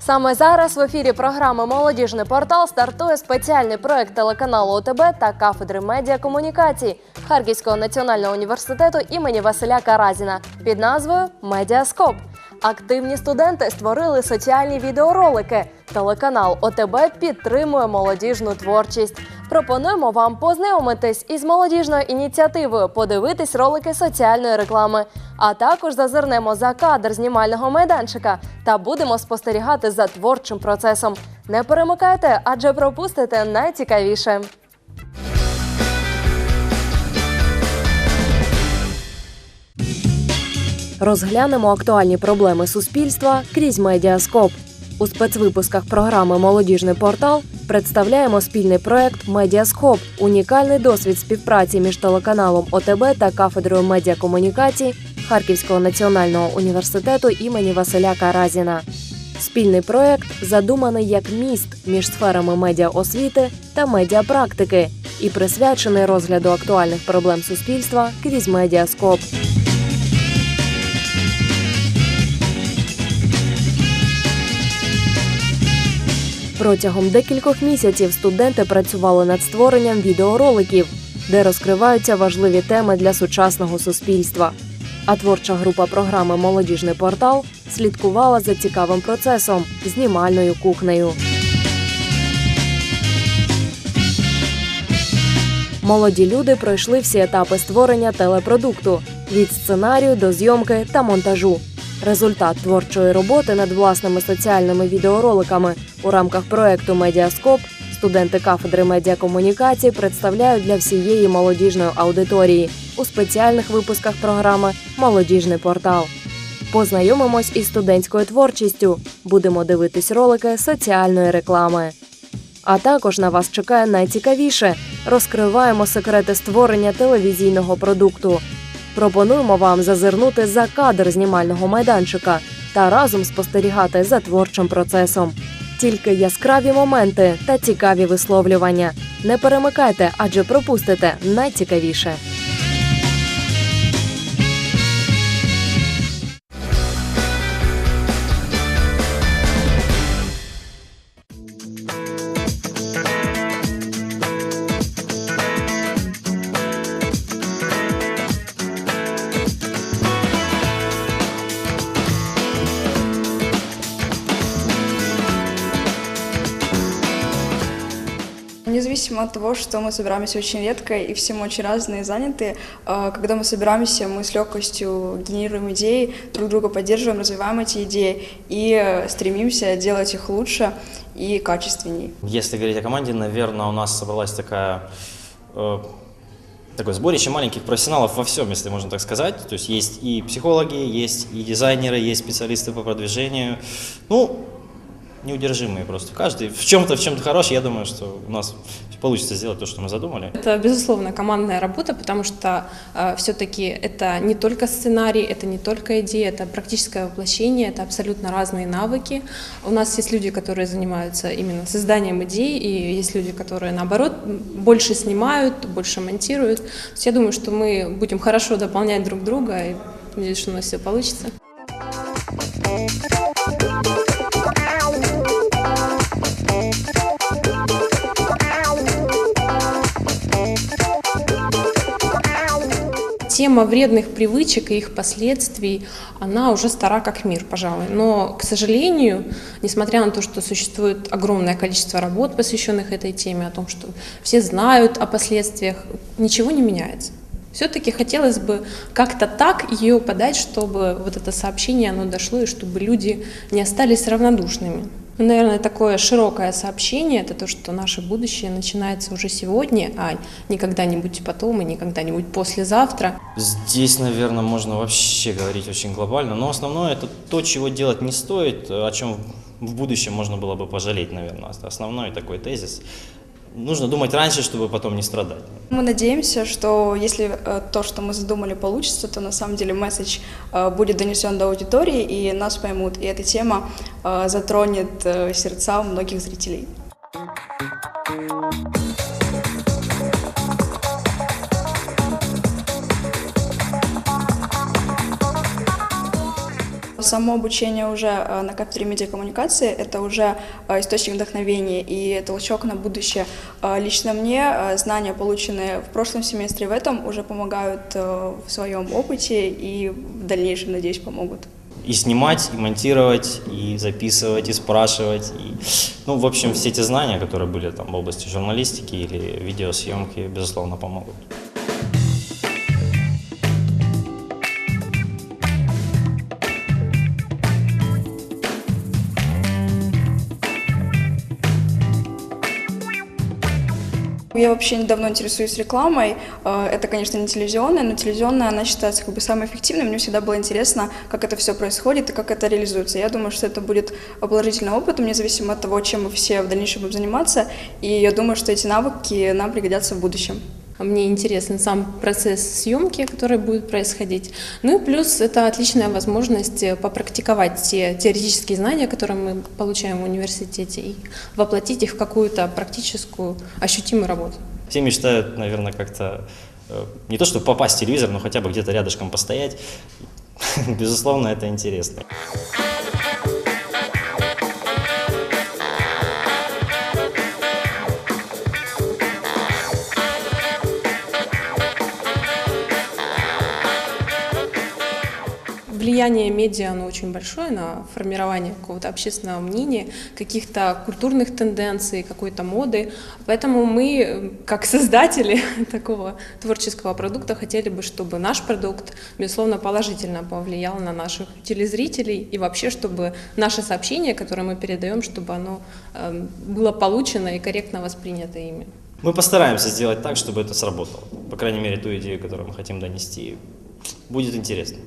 Саме зараз в ефірі програми Молодіжний портал стартує спеціальний проект телеканалу ОТБ та кафедри медіакомунікацій Харківського національного університету імені Василя Каразіна під назвою Медіаскоп. Активні студенти створили соціальні відеоролики. Телеканал ОТБ підтримує молодіжну творчість. Пропонуємо вам познайомитись із молодіжною ініціативою, подивитись ролики соціальної реклами, а також зазирнемо за кадр знімального майданчика та будемо спостерігати за творчим процесом. Не перемикайте, адже пропустите найцікавіше. Розглянемо актуальні проблеми суспільства крізь медіаскоп. У спецвипусках програми Молодіжний портал представляємо спільний проект Медіаскоп, унікальний досвід співпраці між телеканалом ОТБ та кафедрою медіакомунікацій Харківського національного університету імені Василя Каразіна. Спільний проект задуманий як міст між сферами медіаосвіти та медіапрактики і присвячений розгляду актуальних проблем суспільства крізь медіаскоп. Протягом декількох місяців студенти працювали над створенням відеороликів, де розкриваються важливі теми для сучасного суспільства. А творча група програми Молодіжний портал слідкувала за цікавим процесом знімальною кухнею. Молоді люди пройшли всі етапи створення телепродукту від сценарію до зйомки та монтажу. Результат творчої роботи над власними соціальними відеороликами у рамках проекту Медіаскоп студенти кафедри медіакомунікацій представляють для всієї молодіжної аудиторії у спеціальних випусках програми Молодіжний портал. Познайомимось із студентською творчістю. Будемо дивитись ролики соціальної реклами. А також на вас чекає найцікавіше: розкриваємо секрети створення телевізійного продукту. Пропонуємо вам зазирнути за кадр знімального майданчика та разом спостерігати за творчим процесом. Тільки яскраві моменти та цікаві висловлювання. Не перемикайте, адже пропустите найцікавіше. Независимо от того, что мы собираемся очень редко и все мы очень разные заняты, э, когда мы собираемся, мы с легкостью генерируем идеи, друг друга поддерживаем, развиваем эти идеи и э, стремимся делать их лучше и качественней. Если говорить о команде, наверное, у нас собралась такая э, такое сборище маленьких профессионалов во всем, если можно так сказать. То есть есть и психологи, есть и дизайнеры, есть специалисты по продвижению. Ну, неудержимые просто. Каждый в чем-то, в чем-то хороший. Я думаю, что у нас получится сделать то, что мы задумали. Это, безусловно, командная работа, потому что все-таки это не только сценарий, это не только идея, это практическое воплощение, это абсолютно разные навыки. У нас есть люди, которые занимаются именно созданием идей, и есть люди, которые, наоборот, больше снимают, больше монтируют. То есть я думаю, что мы будем хорошо дополнять друг друга, и надеюсь, что у нас все получится. Тема вредных привычек и их последствий, она уже стара как мир, пожалуй. Но, к сожалению, несмотря на то, что существует огромное количество работ, посвященных этой теме, о том, что все знают о последствиях, ничего не меняется. Все-таки хотелось бы как-то так ее подать, чтобы вот это сообщение оно дошло и чтобы люди не остались равнодушными. Ну, Наверное, такое широкое сообщение – это то, что наше будущее начинается уже сегодня, а не когда-нибудь потом и не когда-нибудь послезавтра. Здесь, наверное, можно вообще говорить очень глобально, но основное это то, чего делать не стоит, о чем в будущем можно было бы пожалеть, наверное. Основной такой тезис. Нужно думать раньше, чтобы потом не страдать. Мы надеемся, что если э, то, что мы задумали, получится, то на самом деле месседж э, будет донесен до аудитории и нас поймут. И эта тема э, затронет э, сердца многих зрителей. Само обучение уже э, на кафедре медиакоммуникации – это уже э, источник вдохновения и толчок на будущее. Э, Лично мне знания, полученные в прошлом семестре, в этом уже помогают в своем опыте и в дальнейшем, надеюсь, помогут. И снимать, и монтировать, и записывать, и спрашивать. И, ну, в общем, все эти знания, которые были там в области журналистики или видеосъемки, безусловно, помогут. Я вообще недавно интересуюсь рекламой. Э, Это, конечно, не телевизионная, но телевизионная, она считается как бы самой эффективной. Мне всегда было интересно, как это все происходит и как это реализуется. Я думаю, что это будет положительным опытом, независимо от того, чем мы все в дальнейшем будем заниматься. И я думаю, что эти навыки нам пригодятся в будущем. Мне интересен сам процесс съемки, который будет происходить. Ну и плюс это отличная возможность э, попрактиковать те теоретические знания, которые мы получаем в университете, и воплотить их в какую-то практическую, ощутимую работу. Все мечтают, наверное, как-то э, не то, чтобы попасть в телевизор, но хотя бы где-то рядышком постоять. Безусловно, это интересно. Влияние медиа, оно очень большое на формирование какого-то общественного мнения, каких-то культурных тенденций, какой-то моды. Поэтому мы, как создатели такого творческого продукта, хотели бы, чтобы наш продукт, безусловно, положительно повлиял на наших телезрителей и вообще, чтобы наше сообщение, которое мы передаем, чтобы оно э, было получено и корректно воспринято ими. Мы постараемся сделать так, чтобы это сработало. По крайней мере, ту идею, которую мы хотим донести, будет интересно.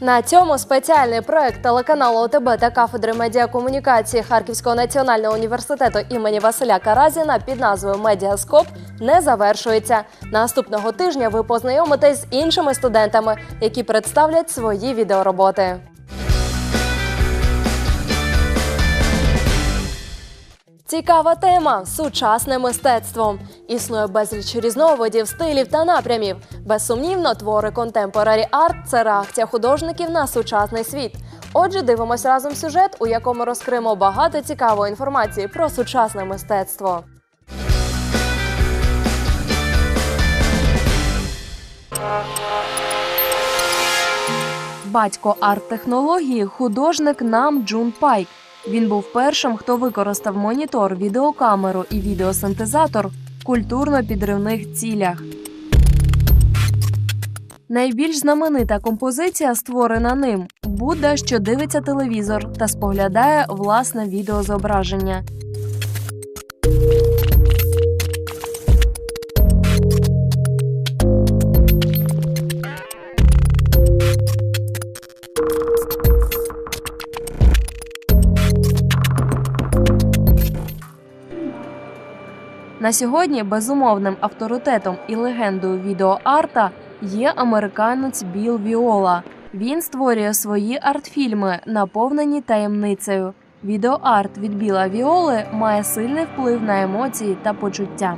На цьому спеціальний проект телеканалу ОТБ та кафедри медіакомунікації Харківського національного університету імені Василя Каразіна під назвою Медіаскоп не завершується. Наступного тижня ви познайомитесь з іншими студентами, які представлять свої відеороботи. Цікава тема сучасне мистецтво. Існує безліч різновидів, стилів та напрямів. Безсумнівно, твори Contemporary Art – це реакція художників на сучасний світ. Отже, дивимось разом сюжет, у якому розкриємо багато цікавої інформації про сучасне мистецтво. Батько арт-технології художник Нам Джун Пайк. Він був першим, хто використав монітор, відеокамеру і відеосинтезатор в культурно-підривних цілях. Найбільш знаменита композиція створена ним Будда, що дивиться телевізор та споглядає власне відеозображення. На сьогодні безумовним авторитетом і легендою відеоарта є американець Біл Віола. Він створює свої артфільми, наповнені таємницею. Відеоарт від Біла Віоли має сильний вплив на емоції та почуття.